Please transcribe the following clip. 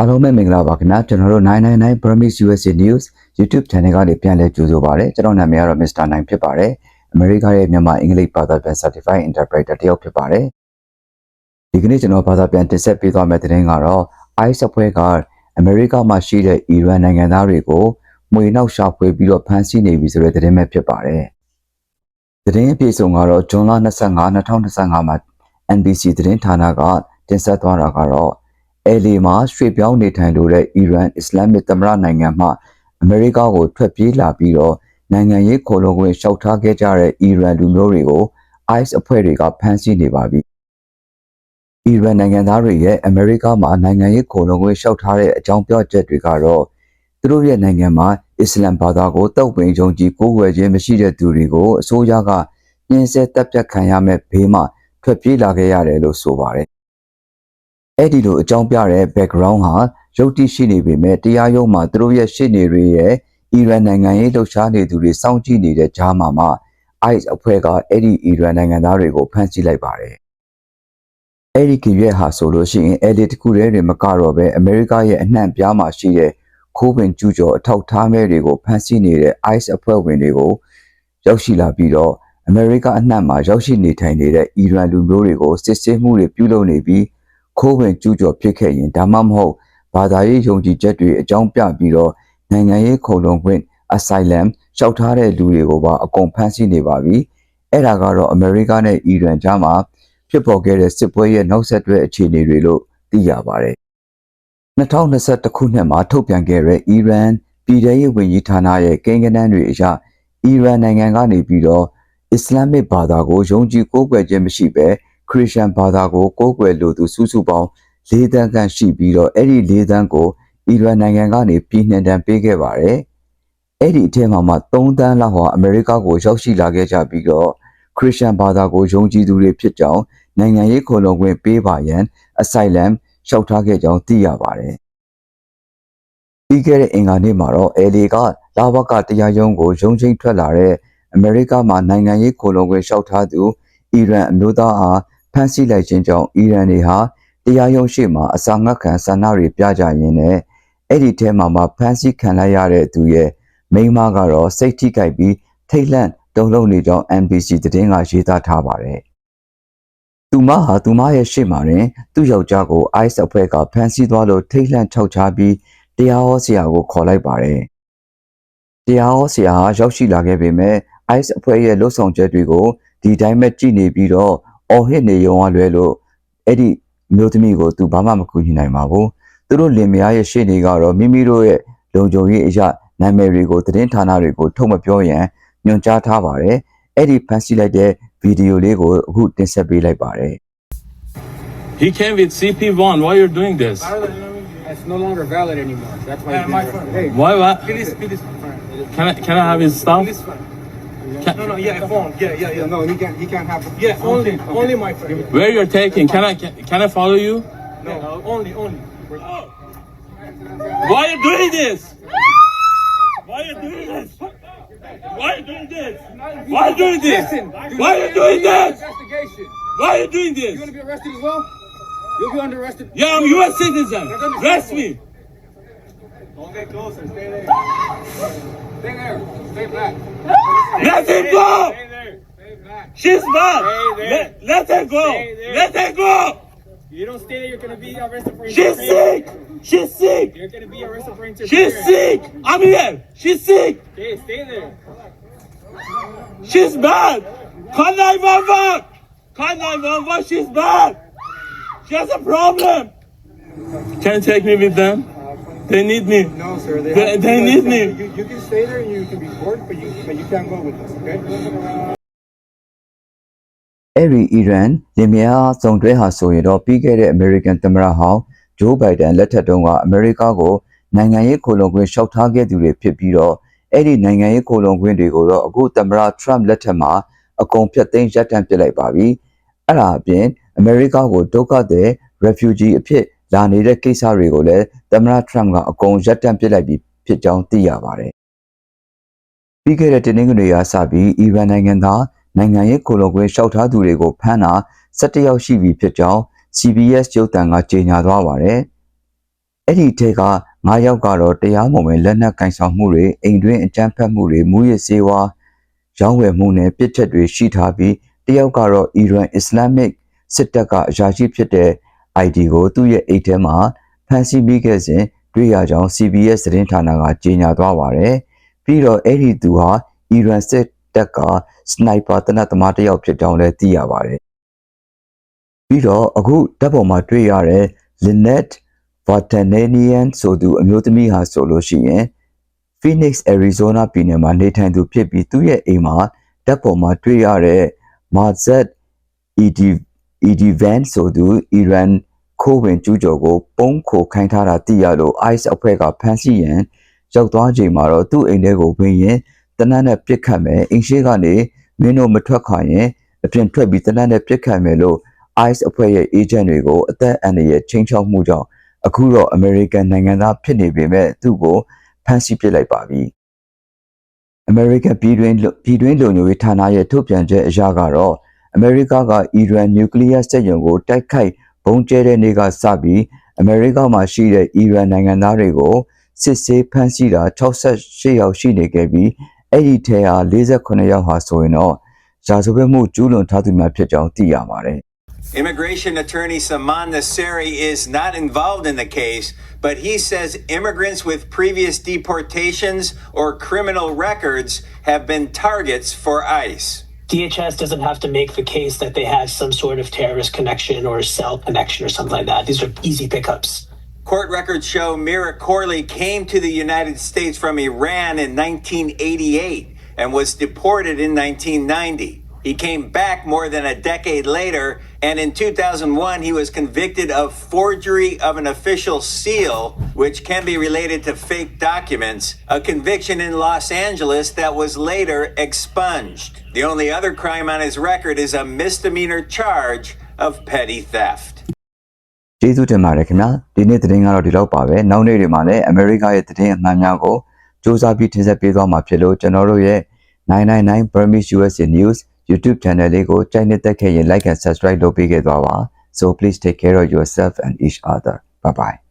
အားလုံးပဲမင်္ဂလာပါခင်ဗျာကျွန်တော်တို့999 Burmese USA News YouTube Channel ကနေပြန်လည်ကြိုဆိုပါရစေကျွန်တော်နာမည်ကတော့ Mr. 9ဖြစ်ပါတယ်အမေရိကရဲ့မြန်မာအင်္ဂလိပ်ဘာသာပြန် Certified Interpreter တယောက်ဖြစ်ပါတယ်ဒီကနေ့ကျွန်တော်ဘာသာပြန်တင်ဆက်ပေးသွားမယ့်သတင်းကတော့ ICE အဖွဲ့ကအမေရိကမှာရှိတဲ့အီရန်နိုင်ငံသားတွေကိုမှွေနှောက်ရှာဖွေပြီးတော့ဖမ်းဆီးနေပြီဆိုတဲ့သတင်းပဲဖြစ်ပါတယ်သတင်းအပြည့်စုံကတော့ဇွန်လ25 2025မှာ NBC သတင်းဌာနကတင်ဆက်သွားတာကတော့ LA မှာရွှေ့ပြောင်းနေထိုင်လိုတဲ့အီရန်အစ္စလာမစ်သမ္မတနိုင်ငံမှအမေရိကကိုထွက်ပြေးလာပြီးတော့နိုင်ငံရေးခိုလုံခွင့်လျှောက်ထားခဲ့ကြတဲ့အီရန်လူမျိုးတွေကို ICE အဖွဲ့တွေကဖမ်းဆီးနေပါပြီ။အီရန်နိုင်ငံသားတွေရဲ့အမေရိကမှာနိုင်ငံရေးခိုလုံခွင့်လျှောက်ထားတဲ့အကြောင်းပြချက်တွေကတော့သူတို့ရဲ့နိုင်ငံမှာအစ္စလမ်ဘာသာကိုတောက်ပင်ယုံကြည်ကိုးကွယ်ခြင်းမရှိတဲ့သူတွေကိုအစိုးရကညှင်းဆဲတပ်ဖြတ်ခံရမဲ့ဘေးမှာထွက်ပြေးလာခဲ့ရတယ်လို့ဆိုပါတယ်။ အဲ့ဒီလိုအကြောင်းပြတဲ့ background ဟာရုပ်တိရှိနေပေမဲ့တရားရုံးမှာသူတို့ရဲ့ရှေ့နေတွေရဲ့အီရန်နိုင်ငံရေးလှုပ်ရှားနေသူတွေစောင့်ကြည့်နေတဲ့ကြားမှာမှ ICE အဖွဲ့ကအဲ့ဒီအီရန်နိုင်ငံသားတွေကိုဖမ်းဆီးလိုက်ပါတယ်။အဲ့ဒီကြည့်ရဟာဆိုလို့ရှိရင်အဲ့ဒီတစ်ခုတည်းတွေမကတော့ပဲအမေရိကရဲ့အနှံ့ပြားမှာရှိတဲ့ခိုးပင်ကျူးကျော်အထောက်ထားမဲ့တွေကိုဖမ်းဆီးနေတဲ့ ICE အဖွဲ့ဝင်တွေကိုရောက်ရှိလာပြီးတော့အမေရိကအနှံ့မှာရောက်ရှိနေထိုင်နေတဲ့အီရန်လူမျိုးတွေကိုစစ်ဆေးမှုတွေပြုလုပ်နေပြီး ခိုးဝင်ကျူးကျော်ဖြစ်ခဲ့ရင်ဒါမှမဟုတ်ဘာသာရေးယုံကြည်ချက်တွေအကြောင်းပြပြီးတော့နိုင်ငံရေးခုံလုံခွင့် asylum လျှောက်ထားတဲ့လူတွေကိုပါအကုန်ဖမ်းဆီးနေပါပြီအဲ့ဒါကတော့အမေရိကနဲ့အီရန်ကြားမှာဖြစ်ပေါ်ခဲ့တဲ့စစ်ပွဲရဲ့နောက်ဆက်တွဲအခြေအနေတွေလို့သိရပါတယ်2021ခုနှစ်မှာထုတ်ပြန်ခဲ့တဲ့အီရန်ပြည်ထရေးဝန်ကြီးဌာနရဲ့ကိန်းဂဏန်းတွေအရအီရန်နိုင်ငံကနေပြီးတော့အစ္စလာမစ်ဘာသာကိုယုံကြည်ကိုးကွယ်ခြင်းမရှိဘဲ ခရစ်ယာန်ဘာသာကိုကိုးကွယ်လို့သူစုစုပေါင်း၄တန်းခန့်ရှိပြီးတော့အဲ့ဒီ၄တန်းကိုအီရန်နိုင်ငံကနေပြည်နှင်တန်ပေးခဲ့ပါတယ်။အဲ့ဒီအထက်မှာမှ3တန်းလောက်ဟာအမေရိကကိုရောက်ရှိလာခဲ့ကြပြီးတော့ခရစ်ယာန်ဘာသာကိုယုံကြည်သူတွေဖြစ်ကြောင်းနိုင်ငံရေးခုံလုံခွင့်ပေးပါရန် asylum လျှောက်ထားခဲ့ကြောင်းသိရပါတယ်။ပြီးခဲ့တဲ့အင်္ဂါနေ့မှာတော့ LA ကလာဘကတရားရုံးကိုရုံးချင်းထွက်လာတဲ့အမေရိကမှာနိုင်ငံရေးခုံလုံခွင့်လျှောက်ထားသူအီရန်အမျိုးသားအား ဖမ်းဆီးလိုက်ခြင်းကြောင့်အီရန်တွေဟာတရားရုံးရှိမှာအစာငတ်ခံဆန္ဒတွေပြကြရင်းနဲ့အဲ့ဒီထဲမှာမှဖမ်းဆီးခံလိုက်ရတဲ့သူရဲ့မိန်းမကတော့စိတ်ထိကြိုက်ပြီးထိတ်လန့်တုန်လှုပ်နေကြောင်း NBC သတင်းကရေးသားထားပါတယ်။သူမဟာသူမရဲ့ရှေ့မှာတွင်သူ့ယောက်ျားကို ICE အဖွဲ့ကဖမ်းဆီးသွားလို့ထိတ်လန့်ခြောက်ခြားပြီးတရားဟောဆရာကိုခေါ်လိုက်ပါတယ်။တရားဟောဆရာဟာရောက်ရှိလာခဲ့ပေမဲ့ ICE အဖွဲ့ရဲ့လှုပ်ဆောင်ချက်တွေကိုဒီတိုင်းပဲကြည်နေပြီးတော့ အော်ဟစ်နေရုံကလွဲလို့အဲ့ဒီမျိုးသမီးကိုသူဘာမှမကူညီနိုင်ပါဘူးသူတို့လင်မယားရဲ့ရှေ့နေကတော့မိမိတို့ရဲ့လုံခြုံရေးအရာနာမည်တွေကိုသတင်းဌာနတွေကိုထုတ်မပြောရန်ညွှန်ကြားထားပါတယ်အဲ့ဒီဖန်ဆီးလိုက်တဲ့ဗီဒီယိုလေးကိုအခုတင်ဆက်ပေးလိုက်ပါတယ် He came with CP1. Why you're doing this? It's no longer valid anymore. That's why. Yeah, it's my being friend. arrested. Hey, Why? What? Please, please, fine. Can I can I have his stuff? Please, fine. Can- No, no, yeah, phone. Yeah, yeah, yeah. no, he can't. He can't have. the- Yeah, only, only my friend. Where you're taking? Can I can, can I follow you? No, only, only. Why are you doing this? Why are you doing this? Why are you doing this? Why are you doing this? Listen. Why are you doing this? Why are you doing You want to this? be arrested as well? You'll be under arrested. Yeah, I'm U.S. citizen. Arrest me. Don't get closer. Stay there. Stay there. Stay back. Let him go. Stay there. Stay back. She's bad. Stay there. Let, let her go. Stay there. Let her go. You don't stay there, you're gonna be arrested for She's sick. She's sick. You're gonna be arrested for interference. She's sick. I'm here. She's sick. Stay, stay there. She's bad. Call 911. Call 911. She's bad. She has a problem. Can you take me with them? They need me. No, sir. They, They- have to they do need that. me. You, you can stay there and you can be court, but you but you can't go with us. Okay? အဲ့ဒီအီရန်လင်မယားစုံတွဲဟာဆိုရင်တော့ပြီးခဲ့တဲ့အမေရိကန်သမ္မတဟောင်းဂျိုးဘိုင်ဒန်လက်ထက်တုန်းကအမေရိကကိုနိုင်ငံရေးခိုလုံခွင့်လျှောက်ထားခဲ့သူတွေဖြစ်ပြီးတော့အဲ့ဒီနိုင်ငံရေးခိုလုံခွင့်တွေကိုတော့အခုသမ္မတထရမ့်လက်ထက်မှာအကုန်ဖျက်သိမ်းရပ်တန့်ပစ်လိုက်ပါပြီအဲ့ဒါအပြင်အမေရိကကိုဒုက္ခသည် refugee အဖြစ် လာနေတဲ့ကိစ္စတွေကိုလည်းသမ္မတထရမ့်ကအကုန်ရပ်တန့်ပစ်လိုက်ပြီးဖြစ်ကြောင်းသိရပါတယ်ပြီးခဲ့တဲ့တင်းနှင်းတွေကစပြီးအီရန်နိုင်ငံသားနိုင်ငံရေးကိုလုံခွင့်လျှောက်ထားသူတွေကိုဖမ်းတာ17ယောက်ရှိပြီဖြစ်ကြောင်း CBS ကျုပ်တန်ကကြေညာသွားပါတယ်အဲ့ဒီထဲက9ယောက်ကတော့တရားမဝင်လက်နက်ကင်ဆောင်မှုတွေအိမ်တွင်းအကြမ်းဖက်မှုတွေမူရစ်စေဝါရောင်းဝယ်မှုနဲ့ပြစ်ချက်တွေရှိထားပြီးတယောက်ကတော့အီရန်အစ္စလာမစ်စစ်တပ်ကအရာရှိဖြစ်တဲ့ ID ကိုသူ့ရဲ့အိတ်ထဲမှာဖမ်းဆီးပြီးခဲ့စဉ်တွေ့ရကြောင်း CBS သတင်းဌာနကကြေညာသွားပါတယ်။ပြီးတော့အဲ့ဒီသူဟာအီရန်စစ်တပ်ကစနိုက်ပါတနတ်သမားတစ်ယောက်ဖြစ်ကြောင်းလည်းသိရပါတယ်။ပြီးတော့အခုတပ်ပေါ်မှာတွေ့ရတဲ့ Lynette Vartananian ဆိုသူအမျိုးသမီးဟာဆိုလို့ရှိရင် Phoenix Arizona ပြည်နယ်မှာနေထိုင်သူဖြစ်ပြီးသူ့ရဲ့အိမ်မှာတပ်ပေါ်မှာတွေ့ရတဲ့ Marzad ED ED Van ဆိုသူအီရန်ခိုးဝင်ကျူးကျော်ကိုပုံခိုခိုင်းထားတာသိရလို့ ICE အဖွဲ့ကဖမ်းဆီးရန်ရောက်သွားချိန်မှာတော့သူ့အိမ်ထဲကိုဝင်ရင်တနတ်နဲ့ပြစ်ခတ်မယ်အိမ်ရှိကနေမင်းတို့မထွက်ခွာရင်အပြင်ထွက်ပြီးတနတ်နဲ့ပြစ်ခတ်မယ်လို့ ICE အဖွဲ့ရဲ့ agent တွေကိုအသက်အန္တရာယ်ချင်းချောက်မှုကြောင့်အခုတော့ American နိုင်ငံသားဖြစ်နေပေမဲ့သူ့ကိုဖမ်းဆီးပစ်လိုက်ပါပြီ။ American ပြည်တွင်းလူပြည်တွင်းလူမျိုးရေးဌာနရဲ့ထုတ်ပြန်ချက်အရကတော့ အမေရိကကအီရန်နျူကလ িয়ার စက်ရုံကိုတိုက်ခိုက်ဘုံကျဲတဲ့နေ့ကစပြီးအမေရိကမှာရှိတဲ့အီရန်နိုင်ငံသားတွေကိုစစ်ဆေးဖမ်းဆီးတာ68ယောက်ရှိနေခဲ့ပြီးအဲ့ဒီထဲဟာ48ယောက်ဟာဆိုရင်တော့ရာဇဝတ်မှုကျူးလွန်ထားသူများဖြစ်ကြောင်းသိရပါတယ်။ Immigration attorney Saman Nasseri is not involved in the case, but he says immigrants with previous deportations or criminal records have been targets for ICE. DHS doesn't have to make the case that they have some sort of terrorist connection or cell connection or something like that. These are easy pickups. Court records show Mira Corley came to the United States from Iran in 1988 and was deported in 1990. He came back more than a decade later, and in 2001, he was convicted of forgery of an official seal, which can be related to fake documents, a conviction in Los Angeles that was later expunged. The only other crime on his record is a misdemeanor charge of petty theft. ကျေးဇူးတင်ပါတယ်ခင်ဗျာဒီနေ့သတင်းကတော့ဒီလောက်ပါပဲနောက်နေ့တွေမှာလည်းအမေရိကရဲ့သတင်းအမှန်များကိုစူးစမ်းပြီးတင်ဆက်ပေးသွားမှာဖြစ်လို့ကျွန်တော်တို့ရဲ့999 Burmese USA News YouTube channel လေးကိုကြိုက်နေတဲ့ခဲ့ရင် like and subscribe လုပ်ပေးခဲ့သွားပါ so please take care of yourself and each other bye bye